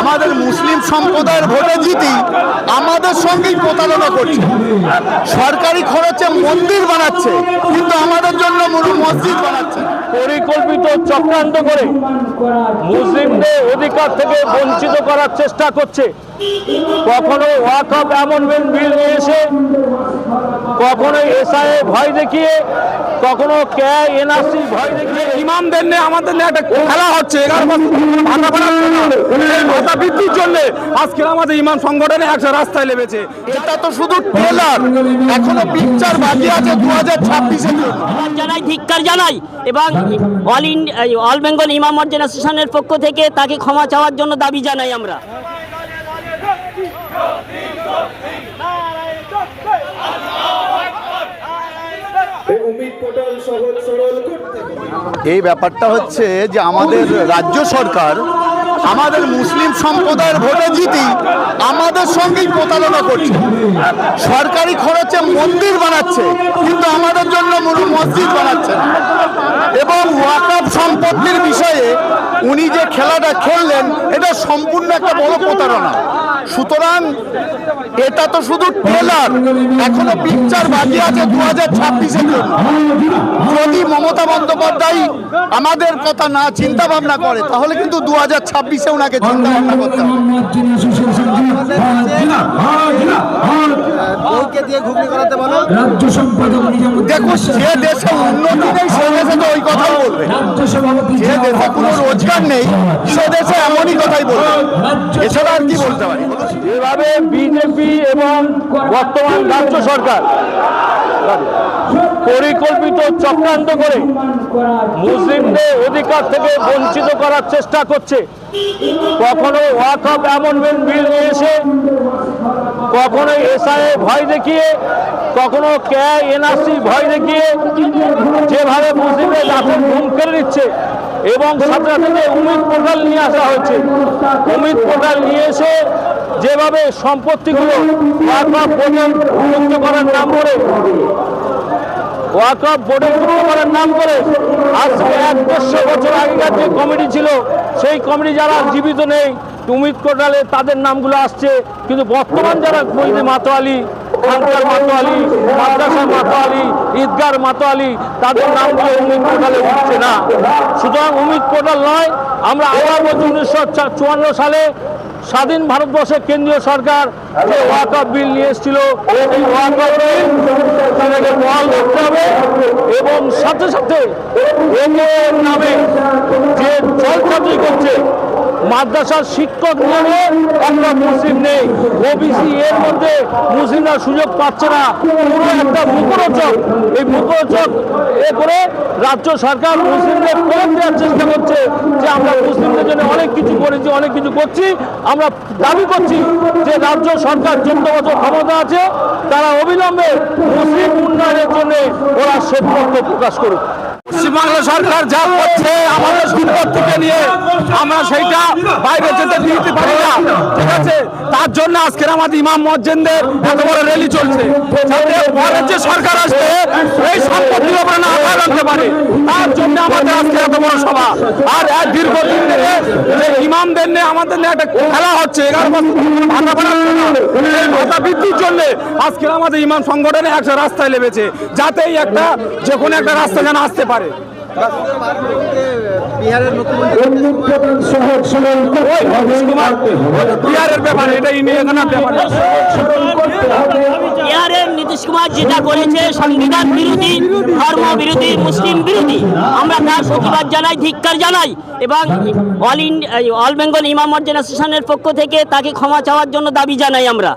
আমাদের মুসলিম সম্প্রদায়ের ভোটে জিতি আমাদের সঙ্গেই প্রতারণা করছে। সরকারি খরচে মন্দির বানাচ্ছে, কিন্তু আমাদের জন্য মসজিদ বানাচ্ছে। পরিকল্পিত চক্রান্ত করে মুসলিমদের অধিকার থেকে বঞ্চিত করার চেষ্টা করছে। কখনো ওয়াকফ অ্যামেন্ডমেন্ট বিল নিয়ে এসে কখনো এসআইএ ভয় দেখিয়ে কখনো কে এনআরসি ভয় দেখিয়ে। ইমামদের নিয়ে আমাদের নিয়ে একটা খেলা হচ্ছে ভাতা বৃদ্ধির জন্য আজকে আমাদের ইমাম সংগঠনে একটা রাস্তায় লেগেছে এটা তো শুধু ট্রেলার এখনও পিকচার বাকি আছে দু হাজার ধন্যবাদ জানাই ধিক্কার জানাই এবং অল ইন অল বেঙ্গল ইমাম অর্জেনাইজেশনের পক্ষ থেকে তাকে ক্ষমা চাওয়ার জন্য দাবি জানাই আমরা। এই ব্যাপারটা হচ্ছে যে আমাদের রাজ্য সরকার আমাদের মুসলিম সম্প্রদায়ের ভোটে জিতি আমাদের সঙ্গেই প্রতারণা করছে। সরকারি খরচে মন্দির বানাচ্ছে, কিন্তু আমাদের জন্য মসজিদ বানাচ্ছে এবং ওয়াকাপ সম্পত্তির বিষয়ে উনি যে খেলাটা খেললেন এটা সম্পূর্ণ একটা বড় প্রতারণা। সুতরাং এটা তো শুধু ট্রেলার এখনও পিকচার বাকি আছে দু হাজার ছাব্বিশের জন্য। যদি মমতা বন্দ্যোপাধ্যায় আমাদের কথা না চিন্তা ভাবনা করে তাহলে কিন্তু দু হাজার ছাব্বিশে ওনাকে চিন্তা ভাবনা করতে হবে রাজ্য সম্পাদক নিজামুদ্দিন দেখো যে দেশে উন্নতি নেই সে দেশে তো ওই কথা বলবে। রাজ্য সভাপতি যে দেশে কোনো রোজগার নেই। সে দেশে এমনই কথাই বলবে। এছাড়া আর কি বলতে পারি? যেভাবে বিজেপি এবং বর্তমান রাজ্য সরকার পরিকল্পিত চক্রান্ত করে মুসলিমদের অধিকার থেকে বঞ্চিত করার চেষ্টা করছে। কখনো ওয়াকফ অ্যামেন্ডমেন্ট বিল নিয়ে এসে কখনো এসআইএ ভয় দেখিয়ে কখনো ক্যা এনআরসি ভয় দেখিয়ে যেভাবে মুসলিমদের রাতের ঘুম কেড়ে নিচ্ছে এবং সাথে সাথে উমিদ পোর্টাল নিয়ে আসা হয়েছে। উমিদ পোর্টাল নিয়ে এসে যেভাবে সম্পত্তিগুলো করার নাম করে, ওয়াকফ বোর্ডে যুক্ত করার নাম করে আজকে এক দেড়শো বছর আগেকার যে কমিটি ছিল, সেই কমিটি যারা জীবিত নেই, উমিদ কোটালে তাদের নামগুলো আসছে। কিন্তু বর্তমান যারা বৈদি মাতোয়ালি খানকার মাতোয়ালি মাদ্রাসার মাতোয়ালি ঈদগার মাতোয়ালি তাদের নামগুলো উমিদ পোর্টালে উঠছে না। সুতরাং উমিদ পোর্টাল নয়, আমরা আবার বলছি উনিশশো চুয়ান্ন সালে স্বাধীন ভারতবর্ষে কেন্দ্রীয় সরকার যে ওয়াকফ বিল নিয়ে এসেছিল, এই ওয়াকফ বিল তাদেরকে বহাল রাখতে হবে এবং সাথে সাথে নামে যে মাদ্রাসার শিক্ষক নিয়োগে একটা মুসলিম নেই। ওবিসি এর মধ্যে মুসলিমরা সুযোগ পাচ্ছে না। পুরো একটা মুখরোচক। এই মুখরোচক এ করে রাজ্য সরকার মুসলিমদের করে দেওয়ার চেষ্টা করছে যে আমরা মুসলিমদের জন্য অনেক কিছু করেছি, অনেক কিছু করছি। আমরা দাবি করছি যে রাজ্য সরকার চোদ্দ বছর ক্ষমতা আছে, তারা অবিলম্বে মুসলিম উন্নয়নের জন্য ওরা শ্বেতপত্র প্রকাশ করুক। পশ্চিমবাংলা সরকার যা করছে, আমাদের সম্পত্তিকে নিয়ে আমরা সেইটা বাইরে যেতে দিতে পারি না। ঠিক আছে? তার জন্য আজকের আমাদের ইমাম মজ্জেনদের এত বড় র্যালি চলছে। যে সরকার আসবে, এই সম্পত্তির আনতে পারে। তার জন্য আমাদের আজকে এত বড় সভা। আর এক দীর্ঘদিন থেকে যে ইমামদের নিয়ে আমাদের নিয়ে একটা খেলা হচ্ছে, এগারো বৃদ্ধির জন্য আজকের আমাদের ইমাম সংগঠনে একটা রাস্তায় লেগেছে যাতে একটা যে কোনো একটা রাস্তা যেন আসতে পারে। বিহারের ব্যাপারে, এটা ইন্ডিয়াখানার ব্যাপার। বিহারের নীতিশ কুমার যেটা করেছে, সংবিধান বিরোধী, ধর্ম বিরোধী, মুসলিম বিরোধী, আমরা তার প্রতিবাদ জানাই, ধিক্কার জানাই এবং অল ইন্ডিয়া অল বেঙ্গল ইমাম অর্জেনাইজেশনের পক্ষ থেকে তাকে ক্ষমা চাওয়ার জন্য দাবি জানাই আমরা।